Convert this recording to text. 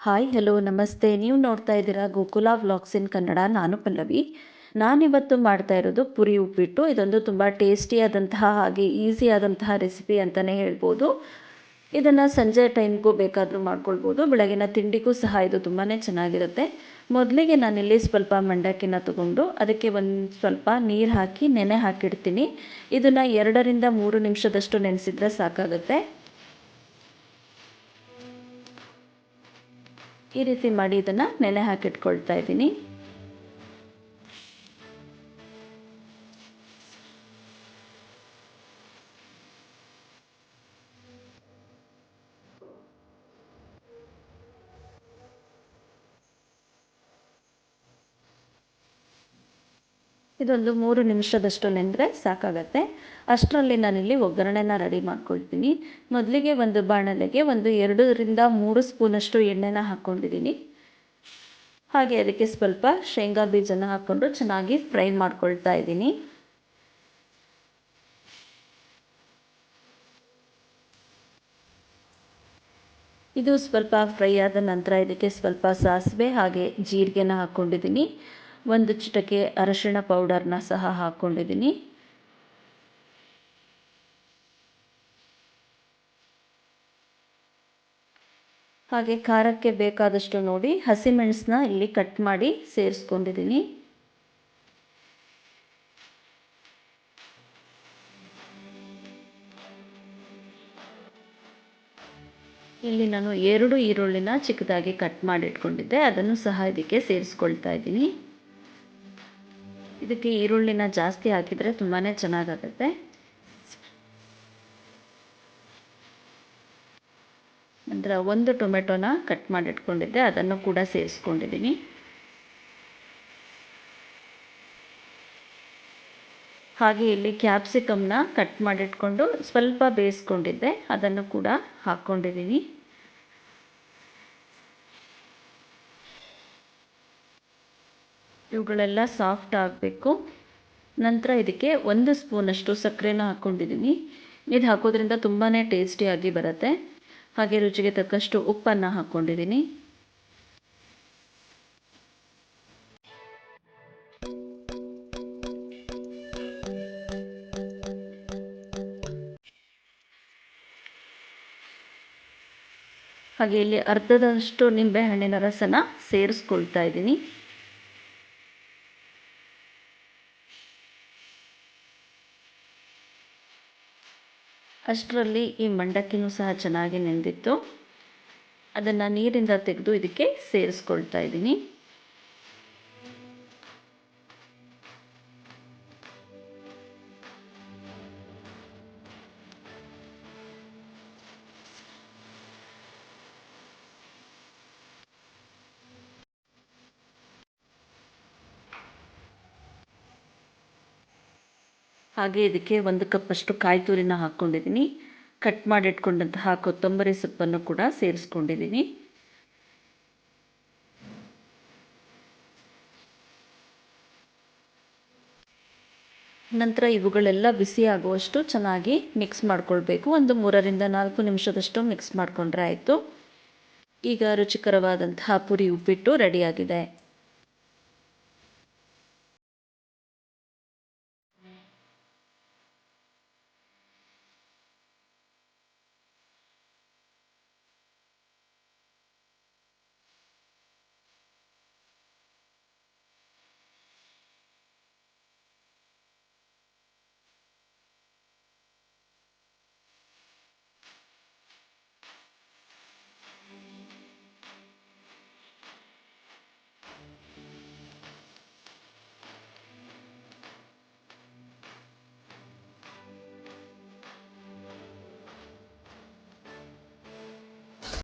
Hi hello ನಮಸ್ತೆ. ನೀವು ನೋಡ್ತಾ ಇದ್ದೀರಾ ಗೋಕುಲ ವ್ಲಾಗ್ಸ್ ಇನ್ ಕನ್ನಡ. ನಾನು ಪಲ್ಲವಿ. ನಾನಿವತ್ತು ಮಾಡ್ತಾ ಇರೋದು ಪುರಿ ಉಪ್ಪಿಟ್ಟು. ಇದೊಂದು ತುಂಬ ಟೇಸ್ಟಿಯಾದಂತಹ ಹಾಗೆ ಈಸಿಯಾದಂತಹ ರೆಸಿಪಿ ಅಂತಲೇ ಹೇಳ್ಬೋದು. ಇದನ್ನು ಸಂಜೆ ಟೈಮ್ಗೂ ಬೇಕಾದರೂ ಮಾಡ್ಕೊಳ್ಬೋದು. ಬೆಳಗಿನ ತಿಂಡಿಗೂ ಸಹ ಇದು ತುಂಬಾ ಚೆನ್ನಾಗಿರುತ್ತೆ. ಮೊದಲಿಗೆ ನಾನಿಲ್ಲಿ ಸ್ವಲ್ಪ ಮಂಡಕ್ಕಿನ ತಗೊಂಡು ಅದಕ್ಕೆ ಒಂದು ಸ್ವಲ್ಪ ನೀರು ಹಾಕಿ, ನೆನೆ ಹಾಕಿಡ್ತೀನಿ. ಇದನ್ನು ಎರಡರಿಂದ ಮೂರು ನಿಮಿಷದಷ್ಟು ನೆನೆಸಿದ್ರೆ ಸಾಕಾಗುತ್ತೆ. ಈ ರೀತಿ ಮಾಡಿ ಇದನ್ನು ನೆನೆ ಹಾಕಿಟ್ಕೊಳ್ತಾ ಇದ್ದೀನಿ. ಇದೊಂದು ಮೂರು ನಿಮಿಷದಷ್ಟು ನೆಂದರೆ ಸಾಕಾಗತ್ತೆ. ಅಷ್ಟರಲ್ಲಿ ನಾನಿಲ್ಲಿ ಒಗ್ಗರಣೆನ ರೆಡಿ ಮಾಡ್ಕೊಳ್ತೀನಿ. ಮೊದಲಿಗೆ ಒಂದು ಬಾಣಲೆಗೆ ಒಂದು ಎರಡರಿಂದ ಮೂರು ಸ್ಪೂನಷ್ಟು ಎಣ್ಣೆನ ಹಾಕ್ಕೊಂಡಿದ್ದೀನಿ. ಹಾಗೆ ಅದಕ್ಕೆ ಸ್ವಲ್ಪ ಶೇಂಗಾ ಬೀಜನ ಹಾಕ್ಕೊಂಡು ಚೆನ್ನಾಗಿ ಫ್ರೈ ಮಾಡ್ಕೊಳ್ತಾ ಇದ್ದೀನಿ. ಇದು ಸ್ವಲ್ಪ ಫ್ರೈ ಆದ ನಂತರ ಇದಕ್ಕೆ ಸ್ವಲ್ಪ ಸಾಸಿವೆ ಹಾಗೆ ಜೀರಿಗೆನ ಹಾಕ್ಕೊಂಡಿದ್ದೀನಿ. ಒಂದು ಚಿಟಕೆ ಅರಶಿಣ ಪೌಡರ್ನ ಸಹ ಹಾಕ್ಕೊಂಡಿದ್ದೀನಿ ಹಾಗೆ ಖಾರಕ್ಕೆ ಬೇಕಾದಷ್ಟು ನೋಡಿ ಹಸಿಮೆಣಸನ್ನ ಇಲ್ಲಿ ಕಟ್ ಮಾಡಿ ಸೇರಿಸ್ಕೊಂಡಿದ್ದೀನಿ. ಇಲ್ಲಿ ನಾನು ಎರಡು ಈರುಳ್ಳಿನ ಚಿಕ್ಕದಾಗಿ ಕಟ್ ಮಾಡಿ ಇಟ್ಕೊಂಡಿದ್ದೆ ಅದನ್ನು ಸಹ ಇದಕ್ಕೆ ಸೇರಿಸ್ಕೊಳ್ತಾ ಇದ್ದೀನಿ. ಇದಕ್ಕೆ ಈರುಳ್ಳಿನ ಜಾಸ್ತಿ ಹಾಕಿದರೆ ತುಂಬಾ ಚೆನ್ನಾಗಾಗುತ್ತೆ. ನಂತರ ಒಂದು ಟೊಮೆಟೊನ ಕಟ್ ಮಾಡಿ ಇಟ್ಕೊಂಡಿದ್ದೆ ಅದನ್ನು ಕೂಡ ಸೇರಿಸ್ಕೊಂಡಿದ್ದೀನಿ. ಹಾಗೆ ಇಲ್ಲಿ ಕ್ಯಾಪ್ಸಿಕಮ್ನ ಕಟ್ ಮಾಡಿಟ್ಕೊಂಡು ಸ್ವಲ್ಪ ಬೇಯಿಸ್ಕೊಂಡಿದ್ದೆ, ಅದನ್ನು ಕೂಡ ಹಾಕ್ಕೊಂಡಿದ್ದೀನಿ ಇವುಗಳೆಲ್ಲ ಸಾಫ್ಟ್ ಆಗಬೇಕು. ನಂತರ ಇದಕ್ಕೆ ಒಂದು ಸ್ಪೂನಷ್ಟು ಸಕ್ಕರೆನ ಹಾಕ್ಕೊಂಡಿದ್ದೀನಿ ಇದು ಹಾಕೋದ್ರಿಂದ ತುಂಬಾ ಟೇಸ್ಟಿಯಾಗಿ ಬರುತ್ತೆ. ಹಾಗೆ ರುಚಿಗೆ ತಕ್ಕಷ್ಟು ಉಪ್ಪನ್ನು ಹಾಕ್ಕೊಂಡಿದ್ದೀನಿ ಹಾಗೆ ಇಲ್ಲಿ ಅರ್ಧದಷ್ಟು ನಿಂಬೆಹಣ್ಣಿನ ರಸನ ಸೇರಿಸ್ಕೊಳ್ತಾ ಇದ್ದೀನಿ. ಅಷ್ಟರಲ್ಲಿ ಈ ಮಂಡಕ್ಕಿನೂ ಸಹ ಚೆನ್ನಾಗಿ ನೆಂದಿತ್ತು. ಅದನ್ನು ನೀರಿಂದ ತೆಗೆದು ಇದಕ್ಕೆ ಸೇರಿಸ್ಕೊಳ್ತಾ ಇದ್ದೀನಿ. ಹಾಗೆ ಇದಕ್ಕೆ ಒಂದು ಕಪ್ಪಷ್ಟು ಕಾಯಿ ತುರಿನ ಹಾಕ್ಕೊಂಡಿದ್ದೀನಿ ಕಟ್ ಮಾಡಿಟ್ಕೊಂಡಂತಹ ಕೊತ್ತಂಬರಿ ಸೊಪ್ಪನ್ನು ಕೂಡ ಸೇರಿಸ್ಕೊಂಡಿದ್ದೀನಿ. ನಂತರ ಇವುಗಳೆಲ್ಲ ಬಿಸಿ ಆಗುವಷ್ಟು ಚೆನ್ನಾಗಿ ಮಿಕ್ಸ್ ಮಾಡ್ಕೊಳ್ಬೇಕು. ಒಂದು ಮೂರರಿಂದ ನಾಲ್ಕು ನಿಮಿಷದಷ್ಟು ಮಿಕ್ಸ್ ಮಾಡಿಕೊಂಡ್ರೆ ಆಯಿತು. ಈಗ ರುಚಿಕರವಾದಂತಹ ಪುರಿ ಉಪ್ಪಿಟ್ಟು ರೆಡಿಯಾಗಿದೆ